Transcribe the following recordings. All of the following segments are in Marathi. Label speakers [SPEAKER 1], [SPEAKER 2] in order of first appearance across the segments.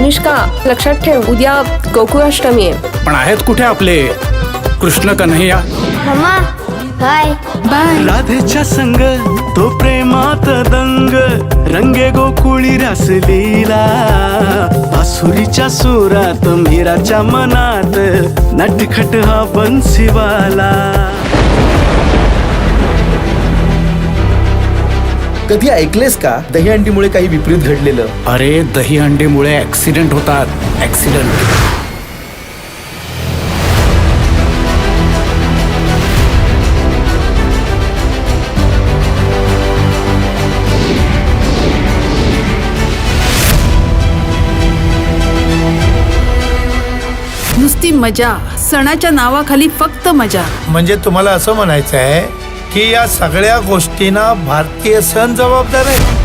[SPEAKER 1] अनुष्का लक्षात ठेव उद्या गोकुळाष्टमी आहे.
[SPEAKER 2] पण आहेत कुठे आपले? कृष्ण कन्हैया?
[SPEAKER 3] Mamma bye.
[SPEAKER 4] राधेच्या संग तो प्रेमात दंग. रंगे गोकुळी रसलीला. आसुरीच्या सुरात मीराच्या मनात नटखट हा बन्सीवाला
[SPEAKER 5] कधी ऐकलेस का दहीहंडीमुळे काही विपरीत घडलेलं?
[SPEAKER 2] अरे दहीहंडीमुळे ऍक्सिडेंट होतात. ऍक्सिडेंट
[SPEAKER 6] नुसती मजा. सणाच्या नावाखाली फक्त मजा.
[SPEAKER 7] म्हणजे तुम्हाला असं म्हणायचं आहे की या सगळ्या गोष्टींना भारतीय सण जबाबदार आहे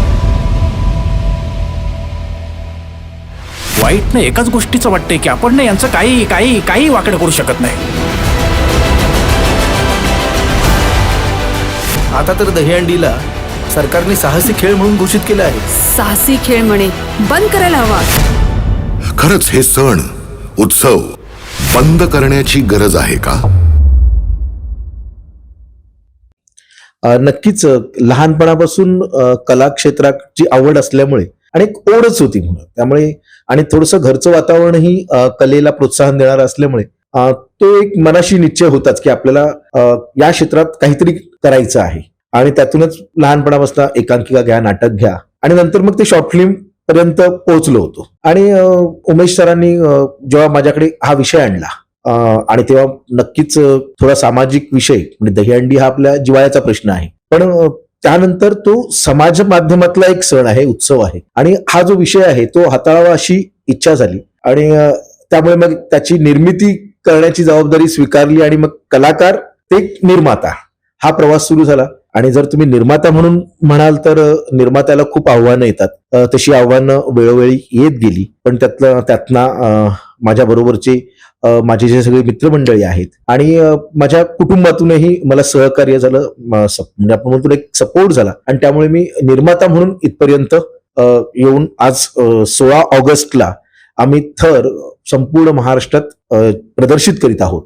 [SPEAKER 2] वाईट ना एकाच गोष्टीचं वाटतंय की आपण ना यांचं काही काही काही वाकडं करू शकत नाही.
[SPEAKER 5] आता तर दहीहंडीला सरकारने साहसी खेळ म्हणून घोषित केलं आहे.
[SPEAKER 6] साहसी खेळ म्हणे बंद करायला हवा.
[SPEAKER 8] खरंच हे सण उत्सव बंद करण्याची गरज आहे का?
[SPEAKER 9] नक्कीच लहानपणापासून कला क्षेत्राची आवड असल्यामुळे आणि एक ओढच होती म्हणून. त्यामुळे आणि थोडंसं घरचं वातावरणही कलेला प्रोत्साहन देणार असल्यामुळे तो एक मनाशी निश्चय होताच की आपल्याला या क्षेत्रात काहीतरी करायचं आहे. आणि त्यातूनच लहानपणापासून एकांकिका घ्या नाटक घ्या. आणि नंतर मग ते शॉर्ट फिल्म पर्यंत पोहोचलो होतो. आणि उमेश सरांनी जेव्हा माझ्याकडे हा विषय आणला आणि तेव्हा नक्कीच थोडा सामाजिक विषय म्हणजे दहीहंडी हा आपल्या जिवाळ्याचा प्रश्न आहे. पण त्यानंतर तो समाज माध्यमातला एक सण आहे उत्सव आहे. आणि हा जो विषय आहे तो हाताळावा अशी इच्छा झाली. आणि त्यामुळे मग त्याची निर्मिती करण्याची जबाबदारी स्वीकारली आणि मग कलाकार ते निर्माता. हा प्रवास सुरू झाला. आणि जर तुम्ही निर्माता म्हणून म्हणाल तर निर्मात्याला खूप आव्हानं येतात. तशी आव्हानं वेळोवेळी येत गेली. पण त्यातलं त्यातनं माझ्या बरोबरचे माझे जे सगळे मित्रमंडळी आहेत आणि माझ्या कुटुंबातूनही मला सहकार्य झालं म्हणजे आपण म्हणतो एक सपोर्ट झाला. आणि त्यामुळे मी निर्माता म्हणून इथपर्यंत येऊन आज सोळा ऑगस्टला आम्ही थर संपूर्ण महाराष्ट्रात प्रदर्शित करीत आहोत.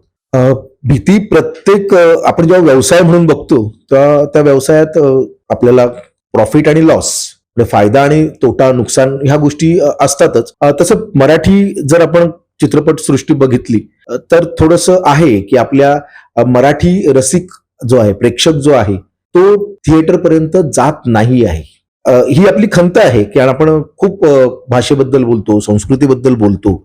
[SPEAKER 9] भीती प्रत्येक आपण जेव्हा व्यवसाय म्हणून बघतो त्या त्या व्यवसायात आपल्याला प्रॉफिट आणि लॉस म्हणजे फायदा आणि तोटा नुकसान ह्या गोष्टी असतातच. तसं मराठी जर आपण चित्रपट सृष्टी बघितली तर थोडस आहे की आपल्या मराठी रसिक जो आहे प्रेक्षक जो आहे तो थिएटरपर्यंत जात नाही आहे. ही आपली खंत आहे की आपण खूप भाषेबद्दल बोलतो संस्कृतीबद्दल बोलतो.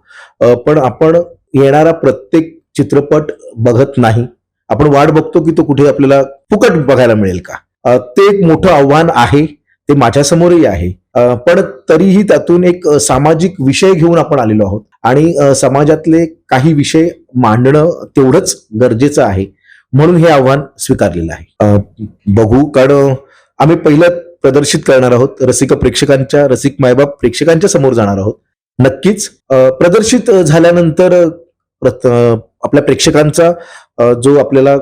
[SPEAKER 9] पण आपण येणारा प्रत्येक चित्रपट बघत नाही. आपण वाट बघतो की तो कुठे आपल्याला फुकट बघायला मिळेल का? ते एक मोठं आव्हान आहे ते माझ्यासमोरही आहे. पण तरीही त्यातून एक सामाजिक विषय घेऊन आपण आलेलो आहोत. आणि समाजातले काही विषय मांडणं तेवढंच गरजेचं आहे. म्हणून हे आव्हान स्वीकारलेलं आहे. बघू कारण आम्ही पहिलं प्रदर्शित करणार आहोत. रसिक प्रेक्षकांच्या रसिक मायबाप प्रेक्षकांच्या समोर जाणार आहोत. नक्कीच प्रदर्शित झाल्यानंतर प्रत- आपल्या प्रेक्षकांचा जो आपल्याला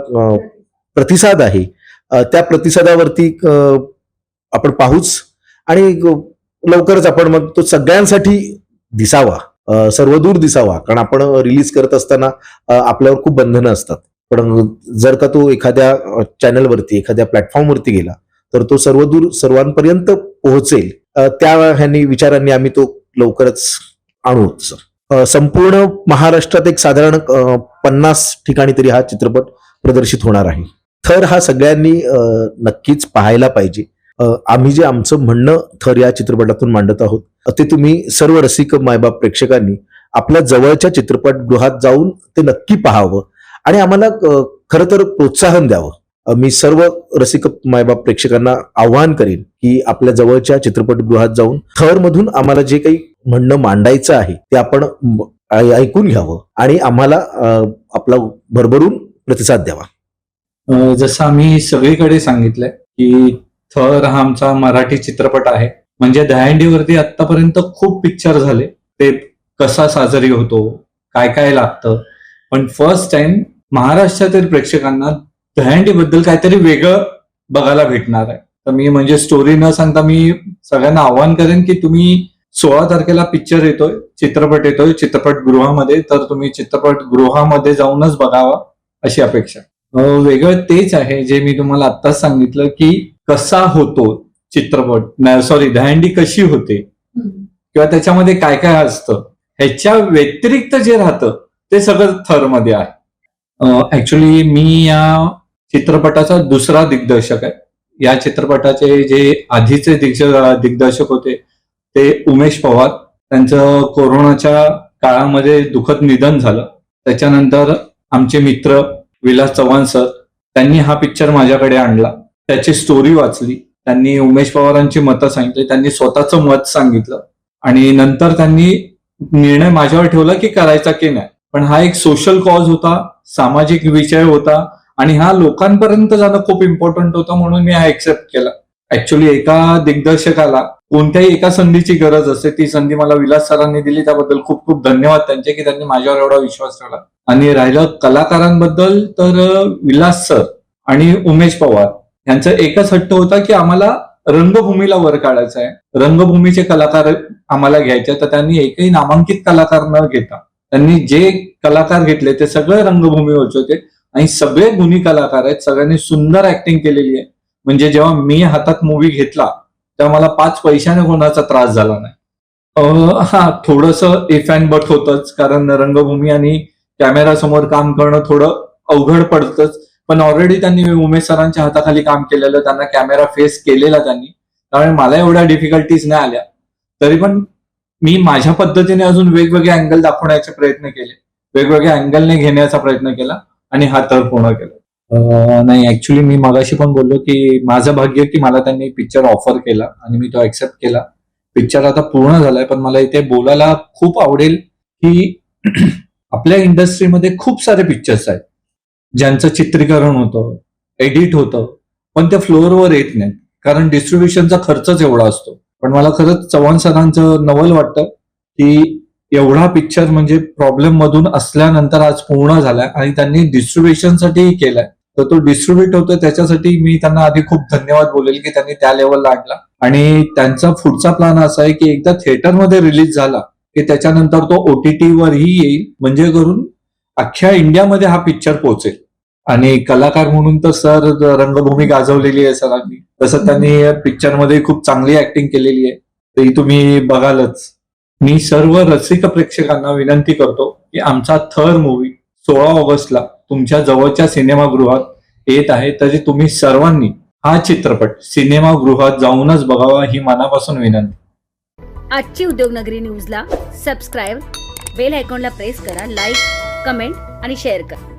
[SPEAKER 9] प्रतिसाद आहे त्या प्रतिसादावरती आपण पाहूच आणि लवकरच आपण मग तो सगळ्यांसाठी दिसावा. सर्वदूर दिसावा. कारण आपण रिलीज करत असताना आपल्यावर खूप बंधनं असतात. पण जर का तो एखाद्या चॅनलवरती एखाद्या प्लॅटफॉर्मवरती गेला तर तो सर्वदूर सर्वांपर्यंत पोहोचेल. त्या ह्यांनी विचारांनी आम्ही तो लवकरच आणू सर संपूर्ण महाराष्ट्रात एक साधारण पन्नास ठिकाणी तरी हा चित्रपट प्रदर्शित होणार आहे. थर हा सगळ्यांनी नक्कीच पाहायला पाहिजे. आम्ही जे आमचं म्हणणं थर या चित्रपटातून मांडत आहोत ते तुम्ही सर्व रसिक मायबाप प्रेक्षकांनी आपल्या जवळच्या चित्रपटगृहात जाऊन ते नक्की पाहावं आणि आम्हाला खरं तर प्रोत्साहन द्यावं. मी सर्व रसिक मायबाप प्रेक्षकांना आव्हान करेन की आपल्या जवळच्या चित्रपटगृहात जाऊन थरमधून आम्हाला जे काही म्हणणं मांडायचं आहे ते आपण ऐकून घ्यावं आणि आम्हाला आपला भरभरून प्रतिसाद द्यावा.
[SPEAKER 10] जसं आम्ही सगळीकडे सांगितलंय की थर हा आमचा मराठी चित्रपट आहे. म्हणजे दहंडीवरती आतापर्यंत खूप पिक्चर झाले. ते कसा साजरी होतो काय काय लागतं. पण फर्स्ट टाइम महाराष्ट्रातील प्रेक्षकांना दहीहंडी बद्दल काहीतरी वेगळं बघायला भेटणार आहे. तर मी म्हणजे स्टोरी न सांगता मी सगळ्यांना आव्हान करेन की तुम्ही सोळा तारखेला पिक्चर येतोय चित्रपट येतोय चित्रपटगृहामध्ये तर तुम्ही चित्रपटगृहामध्ये जाऊनच बघावा अशी अपेक्षा. वेगळं तेच आहे जे मी तुम्हाला आत्ताच सांगितलं की कसा होतो चित्रपट? सॉरी दहंडी कशी होते? किंवा त्याच्यामध्ये काय काय असतं? ह्याच्या व्यतिरिक्त जे राहतं ते सगळं थरमध्ये आहे. ऍक्च्युली मी या चित्रपटाचा दुसरा दिग्दर्शक आहे. या चित्रपटाचे जे आधीचे दिग्ज- दिग्दर्शक होते ते उमेश पवार. त्यांचं कोरोनाच्या काळामध्ये दुःखद निधन झालं. त्याच्यानंतर आमचे मित्र विलास चव्हाण सर त्यांनी हा पिक्चर माझ्याकडे आणला. त्याची स्टोरी वाचली. त्यांनी उमेश पवारांची मतं सांगितली. त्यांनी स्वतःचं मत सांगितलं. आणि नंतर त्यांनी निर्णय माझ्यावर ठेवला की करायचा की नाही. पण हा एक सोशल कॉज होता सामाजिक विषय होता आणि हा लोकांपर्यंत जाणं खूप इम्पॉर्टंट होतं म्हणून मी हा एक्सेप्ट केला. ऍक्च्युली एका दिग्दर्शकाला कोणत्याही एका संधीची गरज असते ती संधी मला विलास सरांनी दिली. त्याबद्दल खूप खूप धन्यवाद त्यांचे की त्यांनी माझ्यावर एवढा विश्वास ठेवला. आणि राहिलं कलाकारांबद्दल तर विलास सर आणि उमेश पवार. यांचा एकच हट्ट होता की आम्हाला रंगभूमीला वर काढायचं आहे. रंगभूमीचे कलाकार आम्हाला घ्यायचे तर त्यांनी एकही नामांकित कलाकार न घेता त्यांनी जे कलाकार घेतले ते सगळे रंगभूमीवरचे होते. आणि सगळे गुणी कलाकार आहेत सगळ्यांनी सुंदर ऍक्टिंग केलेली आहे. म्हणजे जेव्हा मी हातात मूवी घेतला तेव्हा मला पाच पैशाने कोणाचा त्रास झाला नाही. हा थोडस इफ अँड बट होतच कारण रंगभूमी आणि कॅमेरा समोर काम करणं थोडं अवघड पडतंच. पण ऑलरेडी त्यांनी उमेश सरांच्या हाताखाली काम केलेलं त्यांना कॅमेरा फेस केलेला त्यांनी. त्यामुळे मला एवढ्या डिफिकल्टीज नाही आल्या. तरी पण मी माझ्या पद्धतीने अजून वेगवेगळे अँगल दाखवण्याचे प्रयत्न केले. वेगवेगळ्या अँगलने घेण्याचा प्रयत्न केला आणि हा तर पूर्ण केला. नाही ऍक्च्युली मी मगाशी पण बोललो की माझं भाग्य की मला त्यांनी पिक्चर ऑफर केला आणि मी तो ऍक्सेप्ट केला. पिक्चर आता पूर्ण झालाय पण मला इथे बोलायला खूप आवडेल की आपल्या इंडस्ट्रीमध्ये खूप सारे पिक्चर्स आहेत. ज्यांचं चित्रीकरण होतं एडिट होतं पण त्या फ्लोअरवर येत नाहीत. कारण डिस्ट्रीब्युशनचा खर्चच एवढा असतो. पण मला खरंच चव्हाण सरांचं नवल वाटतं की एवढा पिक्चर म्हणजे प्रॉब्लेम मधून असल्यानंतर आज पूर्ण झालाय आणि त्यांनी डिस्ट्रीब्युशनसाठीही केलाय. तर तो डिस्ट्रीब्युट होतो त्याच्यासाठी मी त्यांना आधी खूप धन्यवाद बोलेल की त्यांनी त्या लेवलला आणला. आणि त्यांचा पुढचा प्लॅन असा आहे की एकदा थिएटरमध्ये रिलीज झाला की त्याच्यानंतर तो ओटीटी वरही येईल. म्हणजे करून अख्ख्या इंडियामध्ये हा पिक्चर पोहोचेल. आणि कलाकार म्हणून तर सर रंगभूमी गाजवलेली आहे सरांनी. तसं त्यांनी पिक्चरमध्ये खूप चांगली ऍक्टिंग केलेली आहे. ते तुम्ही बघालच. मी सर्व रसिक प्रेक्षकांना विनंती करतो की आमचा थर मूवी सोळा ऑगस्टला तुमच्या जवळच्या सिनेमागृहात येत आहे. तरी तुम्ही सर्वांनी हा चित्रपट सिनेमागृहात जाऊनच बघावा ही मनापासून विनंती.
[SPEAKER 6] आजची उद्योगनगरी न्यूजला सबस्क्राईब बेल आयकॉनला प्रेस करा लाईक कमेंट आणि शेअर करा.